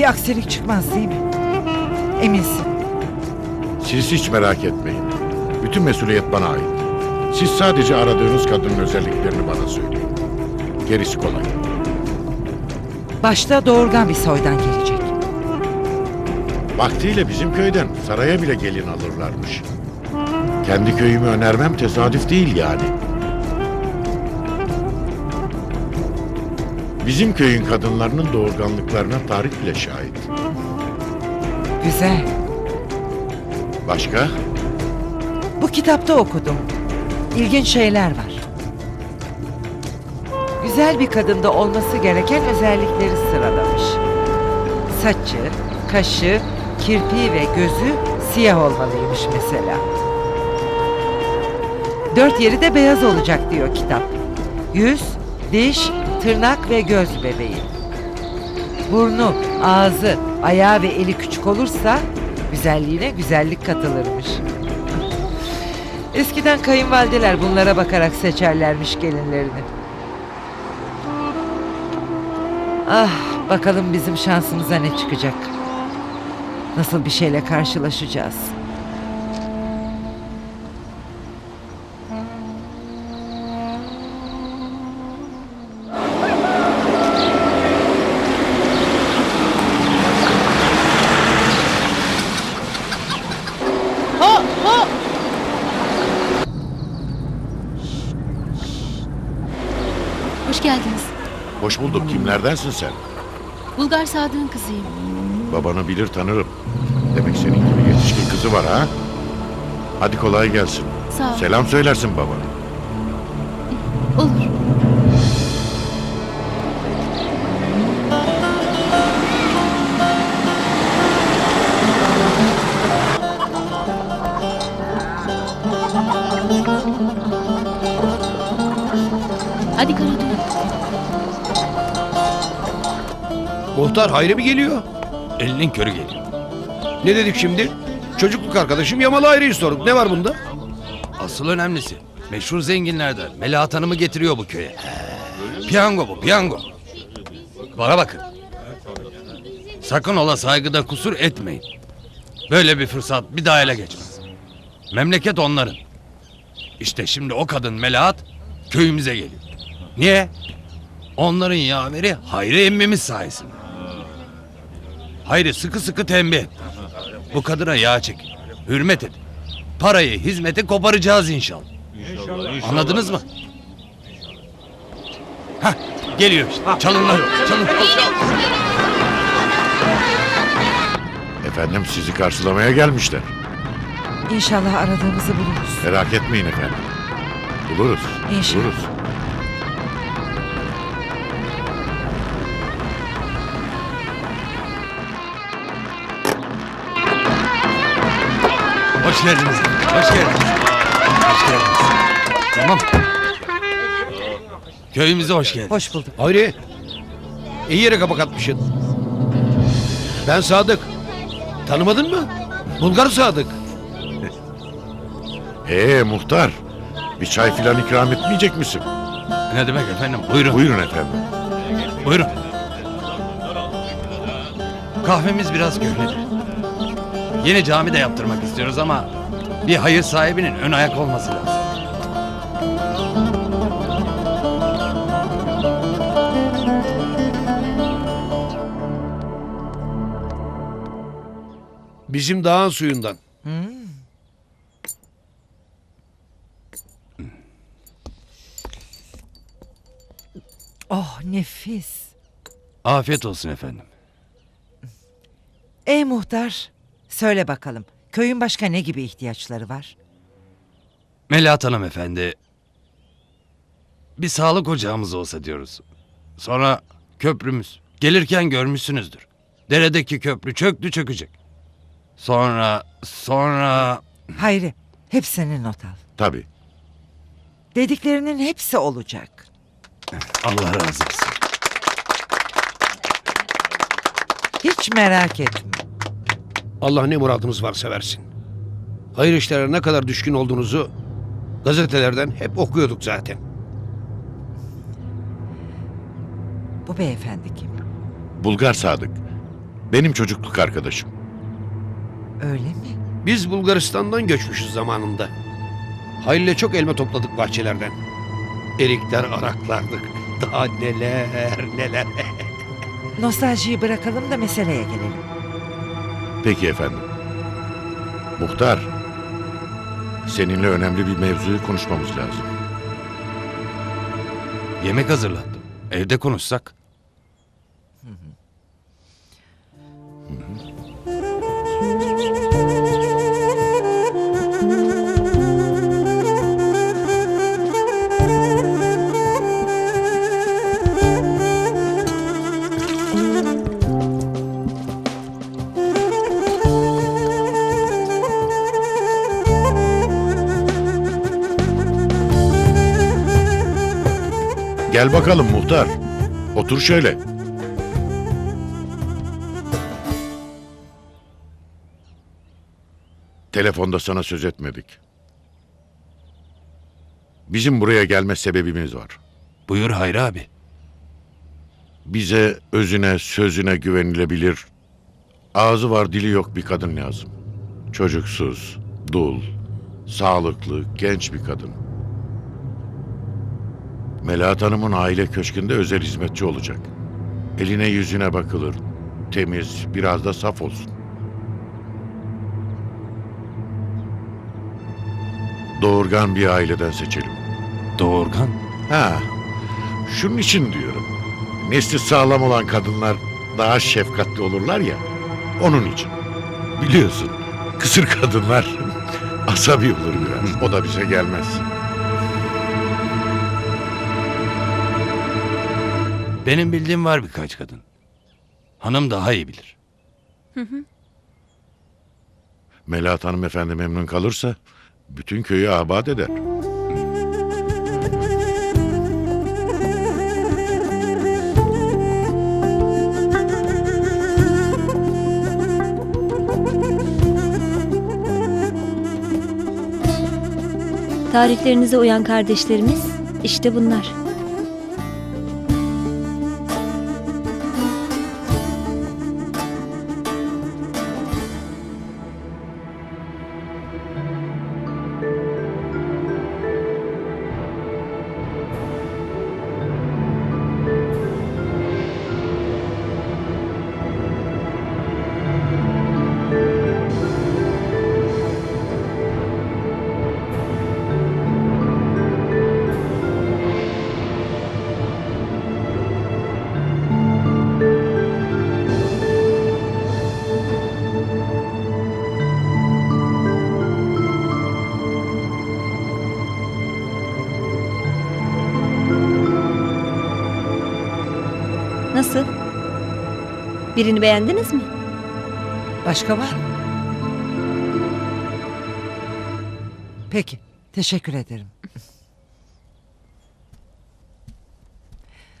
Bir aksilik çıkmaz değil mi? Eminsin. Siz hiç merak etmeyin. Bütün mesuliyet bana ait. Siz sadece aradığınız kadının özelliklerini bana söyleyin. Gerisi kolay. Başta doğurgan bir soydan gelecek. Vaktiyle bizim köyden saraya bile gelin alırlarmış. Kendi köyümü önermem tesadüf değil yani. Bizim köyün kadınlarının doğurganlıklarına tarih bile şahit. Güzel. Başka? Bu kitapta okudum. İlginç şeyler var. Güzel bir kadında olması gereken özellikleri sıralamış. Saçı, kaşı, kirpiği ve gözü siyah olmalıymış mesela. Dört yeri de beyaz olacak diyor kitap. Yüz, diş, tırnak ve göz bebeği. Burnu, ağzı, ayağı ve eli küçük olursa güzelliğine güzellik katılırmış. Eskiden kayınvalideler bunlara bakarak seçerlermiş gelinlerini. Ah, bakalım bizim şansımıza ne çıkacak. Nasıl bir şeyle karşılaşacağız? Bulduk. Kimlerdensin sen? Bulgar Sadık'ın kızıyım. Babanı bilir tanırım. Demek senin gibi yetişkin kızı var ha? Hadi kolay gelsin. Sağ ol. Selam söylersin babana. Olur. Hadi Karadut. Muhtar Hayri mi geliyor? Elinin körü geliyor. Ne dedik şimdi? Çocukluk arkadaşım Yamalı Hayri'yi sorduk. Ne var bunda? Asıl önemlisi meşhur zenginlerden Melahat Hanım'ı getiriyor bu köye. Piyango bu piyango. Bana bakın. Sakın ola saygıda kusur etmeyin. Böyle bir fırsat bir daha ele geçmez. Memleket onların. İşte şimdi o kadın Melahat köyümüze geliyor. Niye? Onların yaveri Hayri emmimiz sayesinde. Hayri sıkı sıkı tembih et. Bu kadına yağ çekin. Hürmet edin. Parayı, hizmeti koparacağız inşallah. Anladınız mı? Hah, geliyor işte. Çalın lan, çalın. Efendim sizi karşılamaya gelmişler. İnşallah aradığımızı buluruz. Merak etmeyin efendim. Buluruz. İnşallah. Buluruz. Hoş geldiniz. Hoş geldiniz. Hoş geldiniz. Tamam. Köyümüze hoş geldiniz. Hoş bulduk. Hayri. İyi yere kapak atmışsın. Ben Sadık. Tanımadın mı? Bulgar Sadık. Ee muhtar. Bir çay filan ikram etmeyecek misin? Ne demek efendim? Buyurun. Buyurun efendim. Buyurun. Kahvemiz biraz köhnedir. Yeni cami de yaptırmak istiyoruz ama bir hayır sahibinin ön ayak olması lazım. Bizim dağın suyundan. Oh nefis. Afiyet olsun efendim. Ey muhtar, söyle bakalım. Köyün başka ne gibi ihtiyaçları var? Melahat Hanım efendi. Bir sağlık ocağımız olsa diyoruz. Sonra köprümüz. Gelirken görmüşsünüzdür. Deredeki köprü çöktü çökecek. Sonra, sonra... Hayri, hepsini not al. Tabii. Dediklerinin hepsi olacak. Allah razı olsun. Hiç merak etme. Allah ne muradınız varsa versin. Hayır işlere ne kadar düşkün olduğunuzu gazetelerden hep okuyorduk zaten. Bu beyefendi kim? Bulgar Sadık. Benim çocukluk arkadaşım. Öyle mi? Biz Bulgaristan'dan göçmüşüz zamanında. Halil'le çok elma topladık bahçelerden. Erikler araklardık. Daha neler neler. Nostaljiyi bırakalım da meseleye gelelim. Peki efendim. Muhtar. Seninle önemli bir mevzuyu konuşmamız lazım. Yemek hazırlattım. Evde konuşsak. Gel bakalım muhtar. Otur şöyle. Telefonda sana söz etmedik. Bizim buraya gelme sebebimiz var. Buyur Hayri abi. Bize özüne, sözüne güvenilebilir, ağzı var dili yok bir kadın lazım. Çocuksuz, dul, sağlıklı, genç bir kadın. Melahat Hanım'ın aile köşkünde özel hizmetçi olacak. Eline yüzüne bakılır, temiz, biraz da saf olsun. Doğurgan bir aileden seçelim. Doğurgan. Ha, şunun için diyorum. Nesli sağlam olan kadınlar daha şefkatli olurlar ya. Onun için. Biliyorsun, kısır kadınlar asabi olur biraz. O da bize gelmez. Benim bildiğim var birkaç kadın. Hanım daha iyi bilir. Melahat hanımefendi memnun kalırsa bütün köyü abat eder. Tariflerinize uyan kardeşlerimiz işte bunlar. Birini beğendiniz mi? Başka var mı? Peki, teşekkür ederim.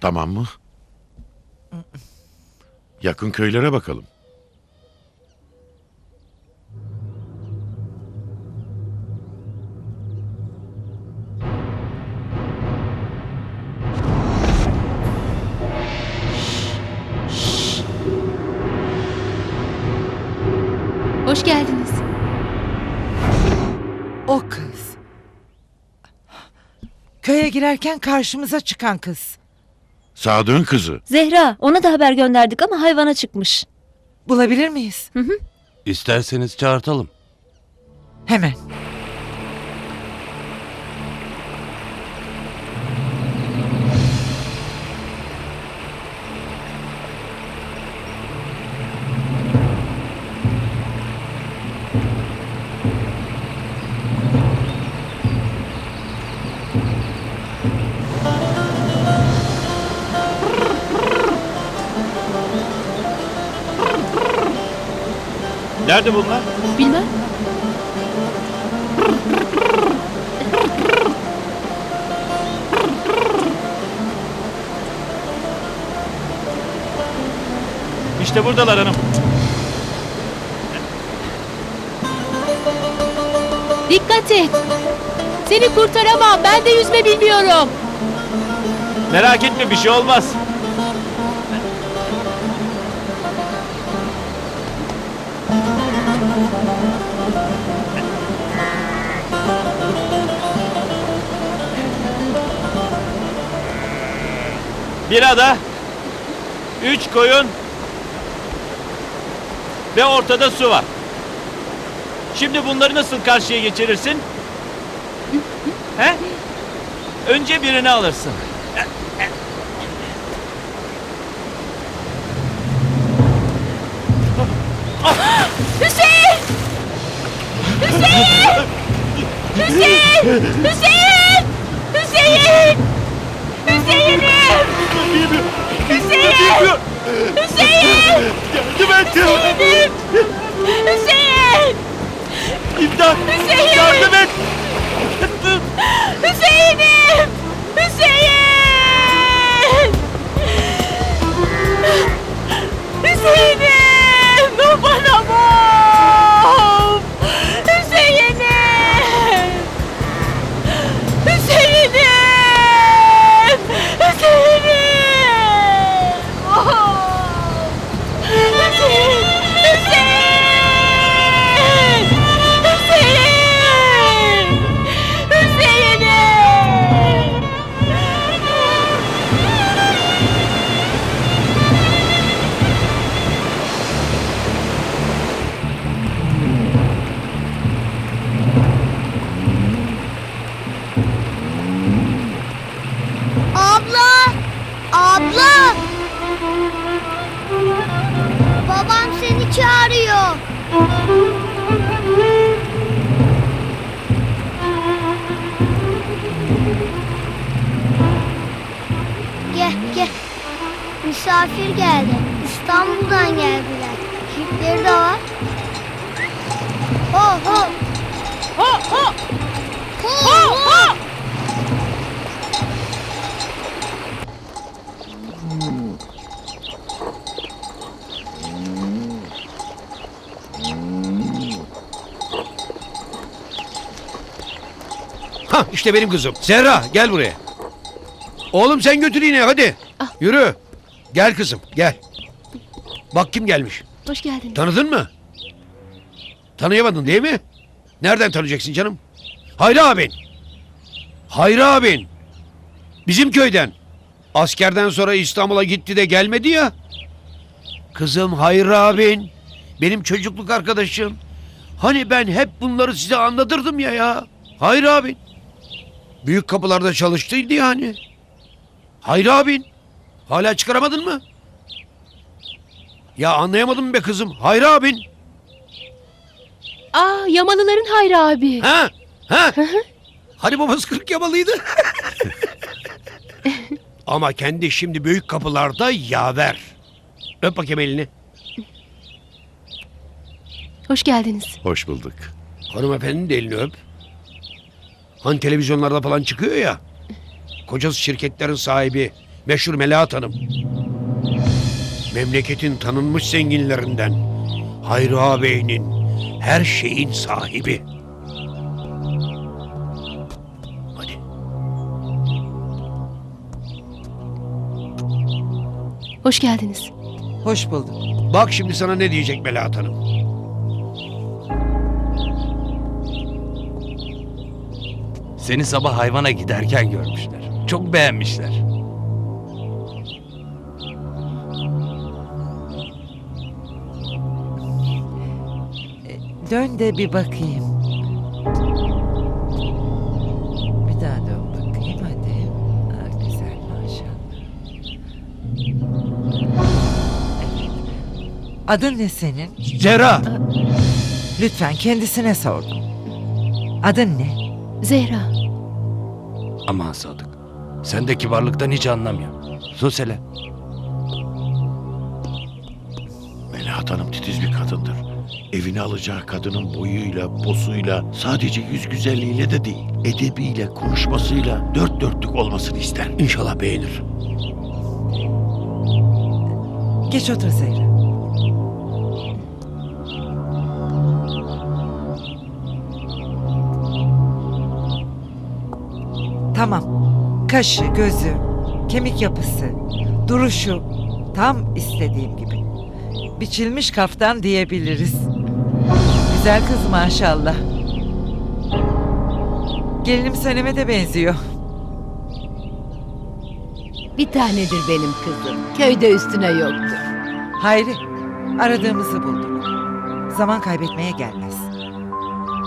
Tamam mı? Yakın köylere bakalım. Girerken karşımıza çıkan kız. Sadık'ın kızı. Zehra, ona da haber gönderdik ama hayvana çıkmış. Bulabilir miyiz? İsterseniz çağırtalım. Hemen. Nerede bunlar? Bilmem. İşte buradalar hanım. Dikkat et. Seni kurtaramam. Ben de yüzme bilmiyorum. Merak etme bir şey olmaz. Bir ada, üç koyun ve ortada su var. Şimdi bunları nasıl karşıya geçirirsin? He? Önce birini alırsın. Hüseyin! Hüseyin! Hüseyin! Hüseyin! Hüseyin! Hüseyin'im! Hüseyin! Hüseyin! Yardım et! Hüseyin'im! Hüseyin! İmdat! Hüseyin! Yardım et! Hüseyin'im! Hüseyin! Hüseyin'im! Bana bak! Misafir geldi. İstanbul'dan geldiler. Jipleri de var. Ho ho. Ho ho! Ho Ho ho. ho! Ha işte benim kızım. Zehra gel buraya. Oğlum sen götür yine hadi. Yürü. Gel kızım gel. Bak kim gelmiş. Hoş geldin. Tanıdın mı? Tanıyamadın değil mi? Nereden tanıyacaksın canım? Hayri abin. Hayri abin. Bizim köyden. Askerden sonra İstanbul'a gitti de gelmedi ya. Kızım Hayri abin. Benim çocukluk arkadaşım. Hani ben hep bunları size anlatırdım ya ya. Hayri abin. Büyük kapılarda çalıştıydı yani. Hayri abin. Hala çıkaramadın mı? Ya anlayamadım be kızım. Hayri abin. Aa Yamalıların Hayri abi. Ha? Ha? Hani babası kırk yamalıydı? Ama kendi şimdi büyük kapılarda yaver. Öp bakayım elini. Hoş geldiniz. Hoş bulduk. Hanımefendinin de elini öp. Hani televizyonlarda falan çıkıyor ya. Kocası şirketlerin sahibi. Meşhur Melahat Hanım. Memleketin tanınmış zenginlerinden. Hayri ağabeyinin her şeyin sahibi. Hadi. Hoş geldiniz. Hoş bulduk. Bak şimdi sana ne diyecek Melahat Hanım. Seni sabah hayvana giderken görmüşler. Çok beğenmişler. Dön de bir bakayım. Bir daha dön bakayım hadi. Ha, güzel maşallah. Evet. Adın ne senin? Zehra. Lütfen kendisine sordum. Adın ne? Zehra. Aman Sadık. Sen de kibarlıktan hiç anlamıyor. Sus hele. Melahat Hanım titiz bir kadındır. Evine alacağı kadının boyuyla, posuyla, sadece yüz güzelliğiyle de değil, edebiyle, konuşmasıyla dört dörtlük olmasını ister. İnşallah beğenir. Geç otur Zehra. Tamam. Kaşı, gözü, kemik yapısı, duruşu tam istediğim gibi. Biçilmiş kaftan diyebiliriz. Güzel kız maşallah. Gelinim Sanem'e de benziyor. Bir tanedir benim kızım. Köyde üstüne yoktur. Hayri, aradığımızı bulduk. Zaman kaybetmeye gelmez.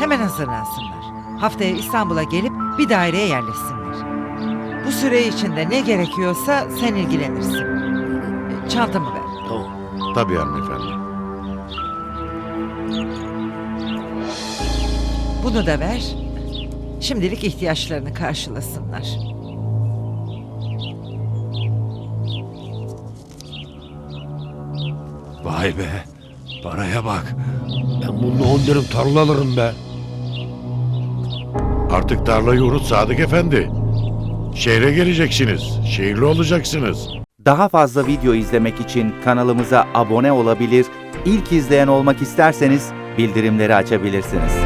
Hemen hazırlansınlar. Haftaya İstanbul'a gelip bir daireye yerleşsinler. Bu süre içinde ne gerekiyorsa sen ilgilenirsin. Çantamı ver. Tabii hanımefendi. Bunu da ver. Şimdilik ihtiyaçlarını karşılasınlar. Vay be. Paraya bak. Ben bununla on dönüm tarla alırım be. Artık tarlayı unut Sadık Efendi. Şehre geleceksiniz. Şehirli olacaksınız. Daha fazla video izlemek için kanalımıza abone olabilir, ilk izleyen olmak isterseniz bildirimleri açabilirsiniz.